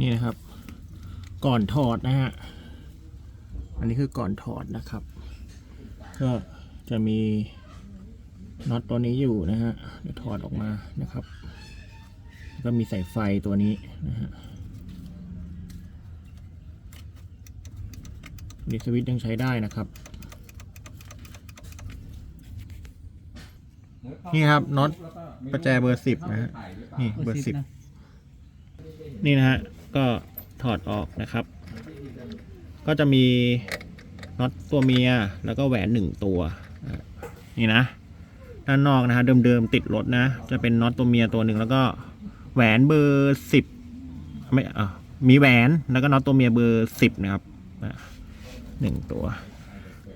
นี่นะครับ ก่อนถอดนะฮะ อันนี้คือก่อนถอดนะครับ ก็จะมีน็อตตัวนี้อยู่นะฮะเดี๋ยวถอดออกมานะครับ ก็มีสายไฟตัวนี้นะฮะดีสวิตช์ยังใช้ได้นะครับ นี่ครับน็อตประแจเบอร์สิบนะฮะ นี่เบอร์สิบนี่นะฮะ ก็ถอดออกนะครับ ก็จะมีน็อตตัวเมียแล้วก็แหวนหนึ่งตัวนี่นะด้านนอกนะฮะเดิมๆติดรถนะ จะเป็นน็อตตัวเมียตัวหนึ่งแล้วก็แหวนเบอร์สิบไม่อะมีแหวนแล้วก็น็อตตัวเมียเบอร์สิบนะครับหนึ่งตัว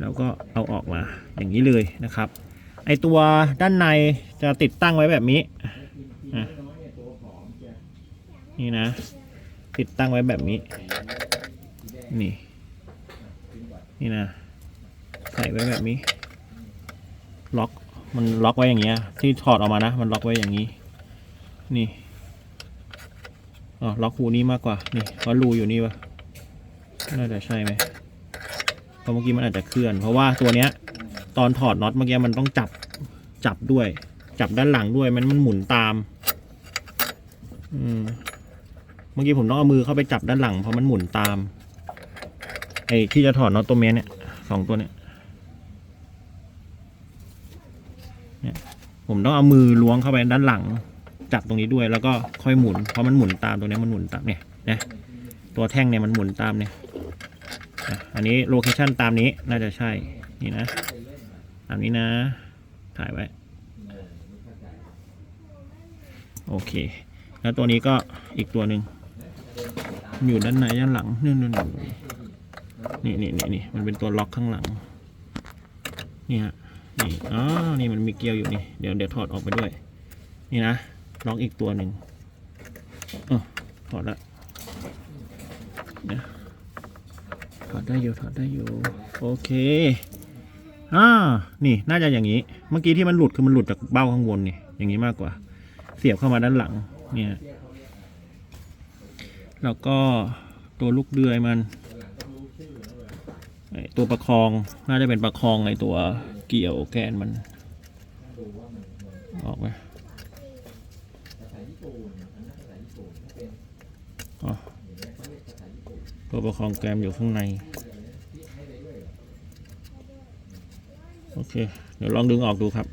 แล้วก็เอาออกมาอย่างนี้เลยนะครับ ไอตัวด้านในจะติดตั้งไว้แบบนี้นี่นะ ติดตั้งไว้แบบนี้ นี่ นี่นะ ใส่ไว้แบบนี้ ล็อก มันล็อกไว้อย่างเงี้ย ที่ถอดออกมานะ มันล็อกไว้อย่างนี้ นี่อ๋อล็อกรูนี้มากกว่า นี่เพราะรูอยู่นี่วะน่าจะใช่ไหมเพราะเมื่อกี้มันอาจจะเคลื่อน เพราะว่าตัวเนี้ย ตอนถอดน็อตเมื่อกี้มันต้องจับ จับด้วย จับด้านหลังด้วย มันมันหมุนตาม อืม มื่อกี้ผมต้องเอามือเข้าไปจับด้านหลังเพราะมันหมุนตาม ไอ้ที่จะถอดน็อตตัวเมียเนี่ยสองตัวเนี่ยผมต้องเอามือล้วงเข้าไปด้านหลัง จับตรงนี้ด้วยแล้วก็ค่อยหมุน เพราะมันหมุนตามตรงนี้มันหมุนตามเนี่ยนะตัวแท่งเนี่ยมันหมุนตามเนี่ยอันนี้โลเคชั่นตามนี้น่าจะใช่นี่นะตามนี้นะ ถ่ายไว้ โอเค แล้วตัวนี้ก็อีกตัวหนึ่ง อยู่ด้านในด้านหลังนี่นี่นี่นี่นี่นี่มันเป็นตัวล็อกข้างหลังนี่ฮะนี่อ๋อนี่มันมีเกลียวอยู่นี่เดี๋ยวเดี๋ยวถอดออกไปด้วย นี่นะล็อกอีกตัวหนึ่งออถอดละนี่ถอดได้อยู่ถอดได้อยู่โอเคอ่านี่น่าจะอย่างนี้ เมื่อกี้ที่มันหลุดคือมันหลุดจากเบ้าข้างบนนี่อย่างนี้มากกว่า เสียบเข้ามาด้านหลังเนี่ย แล้วก็ตัวลูกเดือยมันตัวประคองน่าจะเป็นประคองไอ้ตัวเกี่ยวแกนมันออกไหมตัวประคองแกมอยู่ข้างใน โอเค เดี๋ยวลองดึงออกดูครับ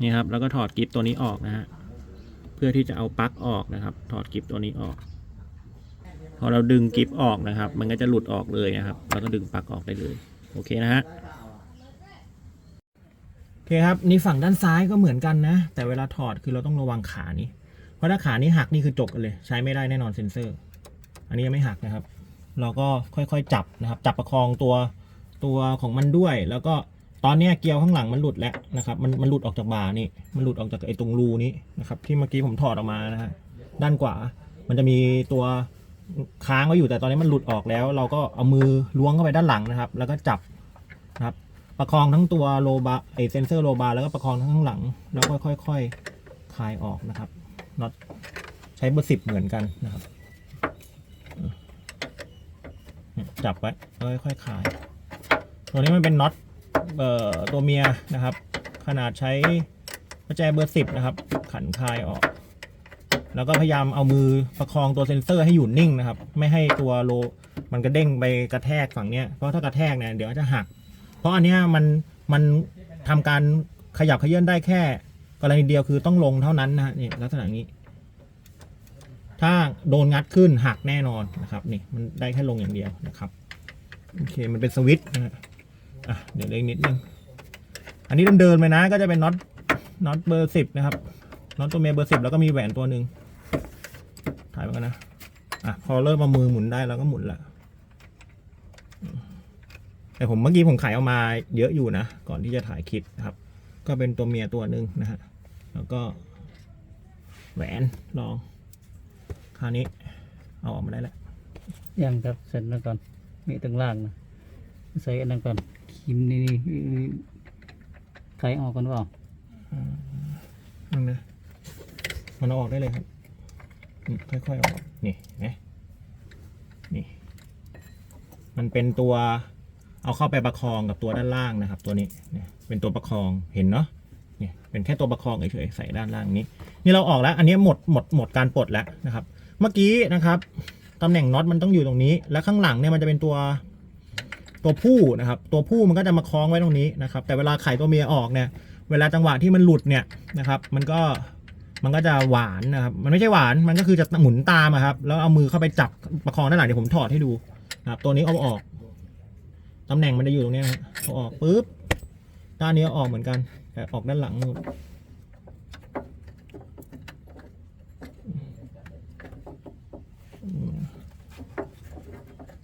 นี่ครับ แล้วก็ถอดกิฟตัวนี้ออกนะฮะ เพื่อที่จะเอาปลั๊กออกนะครับ ถอดกิฟตัวนี้ออก พอเราดึงกิฟออกนะครับ มันก็จะหลุดออกเลยนะครับแล้วก็ดึงปลั๊กออกได้เลย โอเคนะฮะโอเคครับนี่ฝั่งด้านซ้ายก็เหมือนกันนะ แต่เวลาถอดคือเราต้องระวังขานี้ เพราะถ้าขานี้หักนี่คือจบกันเลย ใช้ไม่ได้แน่นอนเซ็นเซอร์ อันนี้ยังไม่หักนะครับ เราก็ค่อยๆจับนะครับ จับประคองตัวตัวของมันด้วยแล้วก็ ตอนนี้เกลียวข้างหลังมันหลุดแล้วนะครับ มันมันหลุดออกจากบ่านี่ มันหลุดออกจากไอ้ตรงรูนี้นะครับที่เมื่อกี้ผมถอดออกมานะฮะด้านขวา มันจะมีตัวค้างไว้อยู่แต่ตอนนี้มันหลุดออกแล้ว เราก็เอามือล้วงเข้าไปด้านหลังนะครับ แล้วก็จับนะครับ ประคองทั้งตัวโลบาไอเซนเซอร์โลบาแล้วก็ประคองทั้งข้างหลัง แล้วก็ค่อยๆคลายออกนะครับน็อตใช้เบอร์สิบเหมือนกันนะครับ จับไว้แล้วค่อยๆคลาย ตัวนี้มันเป็นน็อต ตัวเมียนะครับ ขนาดใช้ประแจเบอร์สิบนะครับ ขันคลายออก แล้วก็พยายามเอามือประคองตัวเซ็นเซอร์ให้อยู่นิ่งนะครับ ไม่ให้ตัวโลมันกระเด้งไปกระแทกฝั่งเนี้ยเพราะถ้ากระแทกเนี่ยเดี๋ยวจะหัก เพราะอันเนี้ยมันมันทำการขยับขยื่นได้แค่ กรณีเดียวคือต้องลงเท่านั้นนะฮะนี่ลักษณะนี้ ถ้าโดนงัดขึ้นหักแน่นอนนะครับ นี่มันได้แค่ลงอย่างเดียวนะครับโอเคมันเป็นสวิตช์นะฮะ อะเดี๋ยวเล็กนิดนึง อันนี้เดินๆไปนะก็จะเป็นน็อตน็อตเบอร์สิบนะครับน็อตตัวเมียเบอร์สิบแล้วก็มีแหวนตัวหนึ่งถ่ายมากันนะอะพอเริ่มมามือหมุนได้เราก็หมุนละแต่ผมเมื่อกี้ผมขายเอามาเยอะอยู่นะ ก่อนที่จะถ่ายคลิปนะครับ ก็เป็นตัวเมียตัวหนึ่งนะฮะแล้วก็ แหวนลอง คราวนี้ เอาออกมาได้แล้วยังครับเสร็จแล้วก่อนมีตั้งล่างนะใส่อันนั้นก่อน คิมนี่นี่นี่ไขออกก่อนว่านั่นนะมันเอาออกได้เลยครับค่อยๆออก นี่นไหมนี่ มันเป็นตัวเอาเข้าไปประคองกับตัวด้านล่างนะครับ ตัวนี้เนี่ยเป็นตัวประคองเห็นเนาะเนี่ยเป็นแค่ตัวประคองเฉยๆใส่ด้านล่างนี้ นี่เราออกแล้ว อันนี้หมดหมดหมดการปลดแล้วนะครับ เมื่อกี้นะครับตำแหน่งน็อตมันต้องอยู่ตรงนี้ และข้างหลังเนี่ยมันจะเป็นตัว ตัวผู้นะครับ ตัวผู้มันก็จะมาคล้องไว้ตรงนี้นะครับ แต่เวลาไข่ตัวเมียออกเนี่ย เวลาจังหวะที่มันหลุดเนี่ยนะครับ มันก็มันก็จะหวานนะครับ มันไม่ใช่หวาน มันก็คือจะหมุนตามครับ แล้วเอามือเข้าไปจับประคองด้านหลังเดี๋ยวผมถอดให้ดูนะครับ ตัวนี้เอาออก ตำแหน่งมันจะอยู่ตรงนี้ยนะเอาออกปุ๊บ ด้านนี้เอาออกเหมือนกัน แต่ออกด้านหลังนู่น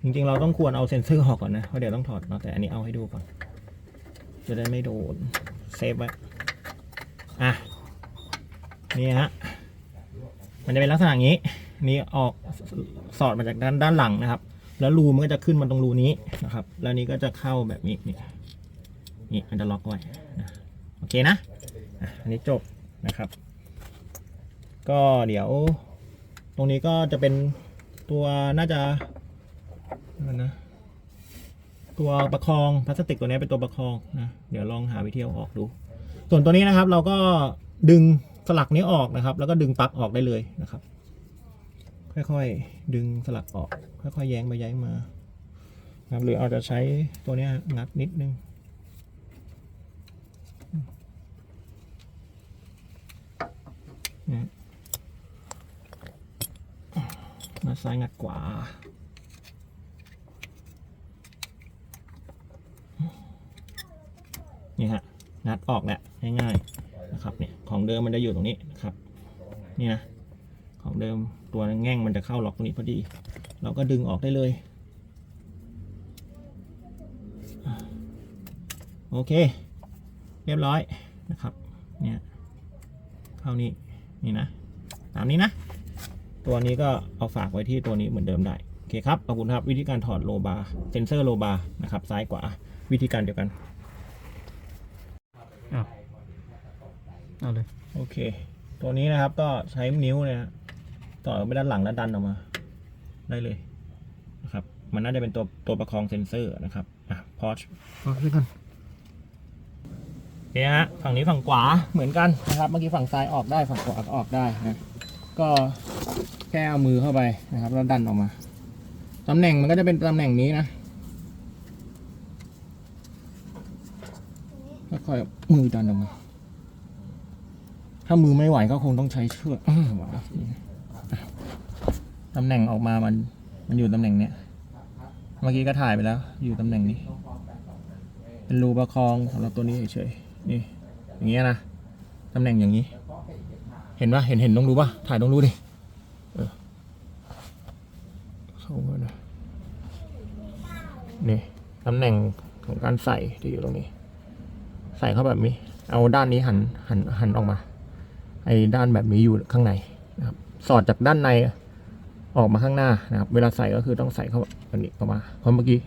จริงๆ เราต้องควรเอาเซ็นเซอร์ออกก่อนนะ เพราะเดี๋ยวต้องถอดเนาะแต่อันนี้เอาให้ดูก่อน จะได้ไม่โดน เซฟไว้ อะ นี่ฮะ มันจะเป็นลักษณะอย่างนี้ นี่ออกสอดมาจากด้านด้านหลังนะครับ แล้วรูมันก็จะขึ้นมาตรงรูนี้นะครับ แล้วนี้ก็จะเข้าแบบนี้ นี่นี่มันจะล็อกไว้นะโอเคนะอะอันนี้จบนะครับ ก็เดี๋ยว ตรงนี้ก็จะเป็นตัวน่าจะ นั่นนะ ตัวประคองพลาสติกตัวนี้เป็นตัวประคองนะเดี๋ยวลองหาวิธีเอาออกดู ส่วนตัวนี้นะครับ เราก็ดึงสลักนี้ออกนะครับ แล้วก็ดึงปลั๊กออกได้เลยนะครับ ค่อยๆดึงสลักออก ค่อยๆแย้งไปย้งมานะครับหรือเอาจะใช้ตัวนี้งัดนิดนึงนี่ยงัดซ้ายงัดขวา นี่ฮะงัด ออกแหละง่ายๆนะครับเนี่ยของเดิมมันจะอยู่ตรงนี้นะครับนี่นะของเดิมตัวแง่งมันจะเข้าล็อกตรงนี้พอดี เราก็ดึงออกได้เลย โอเค เรียบร้อยนะครับเนี่ยเข้านี่นี่นะตามนี้นะ ตัวนี้ก็เอาฝากไว้ที่ตัวนี้เหมือนเดิมได้โอเคครับขอบคุณครับวิธีการถอดโลบาร์เซนเซอร์โลบาร์นะครับซ้ายขวาวิธีการเดียวกัน เอาเลย โอเค ตัวนี้นะครับก็ใช้นิ้วเนี่ยฮะต่อไปด้านหลังแล้วดันออกมา ได้เลยนะครับ มันน่าจะเป็นตัวตัวประคองเซนเซอร์นะครับอะพอชพอชก่อนเนี่ยฮะฝั่งนี้ฝั่งขวาเหมือนกันนะครับ เมื่อกี้ฝั่งซ้ายออกได้ฝั่งขวาก็ออกได้นะก็แค่เอามือเข้าไปนะครับแล้วดันออกมาตำแหน่งมันก็จะเป็นตำแหน่งนี้นะ ค่อยๆเอามือดันออกมา ถ้ามือไม่ไหวก็คงต้องใช้เชือกอื้อว่ะตำแหน่งออกมามัน มันอยู่ตำแหน่งเนี้ย เมื่อกี้ก็ถ่ายไปแล้ว อยู่ตำแหน่งนี้ เป็นรูประคองสำหรับตัวนี้เฉยๆ นี่ อย่างเงี้ยนะ ตำแหน่งอย่างนี้ เห็นปะเห็นเห็นต้องรู้ปะถ่ายต้องรู้ดิเออเข้ามาหน่อยนี่ตำแหน่งของการใส่ที่อยู่ตรงนี้ใส่เข้าแบบนี้ เอาด้านนี้หันหันหันออกมา ไอ้ด้านแบบนี้อยู่ข้างในนะครับ สอดจากด้านในออกมาข้างหน้านะครับ เวลาใส่ก็คือต้องใส่เข้าแบบนี้เข้ามาเพราะเมื่อกี้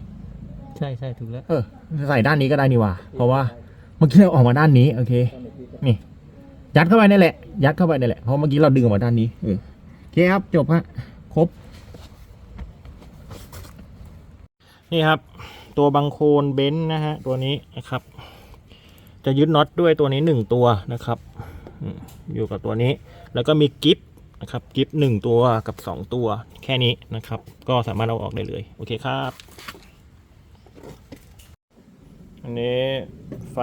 ใช่ใช่ถูกแล้ว เออ ใส่ด้านนี้ก็ได้นี่หว่า เพราะว่าเมื่อกี้เราออกมาด้านนี้โอเค นี่ ยัดเข้าไปนี่แหละ ยัดเข้าไปนี่แหละ เพราะเมื่อกี้เราดึงออกมาด้านนี้เออโอเคครับ จบฮะ ครบ นี่ครับ ตัวบังโคลนเบนซ์นะฮะ ตัวนี้นะครับ จะยึดน็อตด้วยตัวนี้หนึ่งตัวนะครับอยู่กับตัวนี้ แล้วก็มีกิฟนะครับกิฟหนึ่งตัวกับสองตัวแค่นี้นะครับ ก็สามารถเอาออกได้เลย โอเคครับ อันนี้ไฟ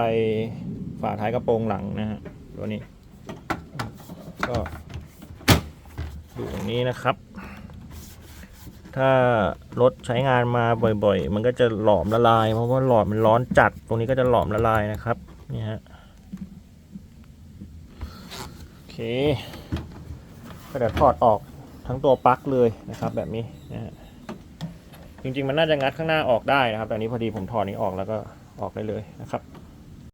ฝาท้ายกระโปรงหลังนะฮะตัวนี้ ก็อยู่ตรงนี้นะครับ ถ้ารถใช้งานมาบ่อยๆ มันก็จะหลอมละลาย เพราะว่าหลอดมันร้อนจัด ตรงนี้ก็จะหลอมละลายนะครับ นี่ฮะโอเคก็เดี๋ยวถอดออกทั้งตัวปลั๊กเลยนะครับ แบบนี้นะฮะจริงๆมันน่าจะงัดข้างหน้าออกได้นะครับแต่นี้พอดีผมถอดนี้ออกแล้วก็ออกได้เลยนะครับ